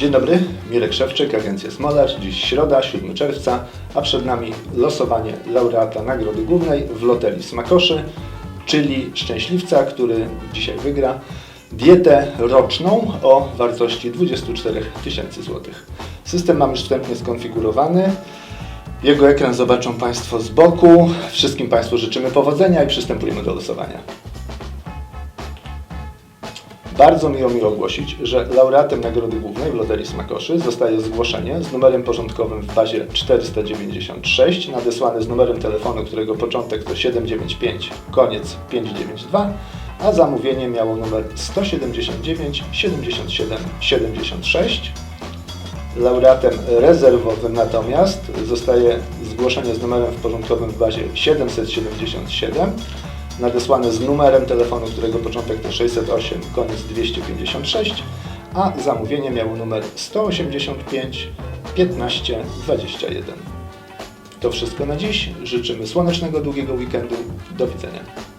Dzień dobry, Mirek Szewczyk, Agencja Smolarz. Dziś środa, 7 czerwca, a przed nami losowanie laureata Nagrody Głównej w Loterii Smakoszy, czyli szczęśliwca, który dzisiaj wygra dietę roczną o wartości 24 tysięcy złotych. System mam już wstępnie skonfigurowany. Jego ekran zobaczą Państwo z boku. Wszystkim Państwu życzymy powodzenia i przystępujemy do losowania. Bardzo miło mi ogłosić, że laureatem Nagrody Głównej w Loterii Smakoszy zostaje zgłoszenie z numerem porządkowym w bazie 496, nadesłane z numerem telefonu, którego początek to 795, koniec 592, a zamówienie miało numer 179 77 76. Laureatem rezerwowym natomiast zostaje zgłoszenie z numerem w porządkowym w bazie 777, nadesłane z numerem telefonu, którego początek to 608, koniec 256, a zamówienie miało numer 185 15 21. To wszystko na dziś. Życzymy słonecznego, długiego weekendu. Do widzenia.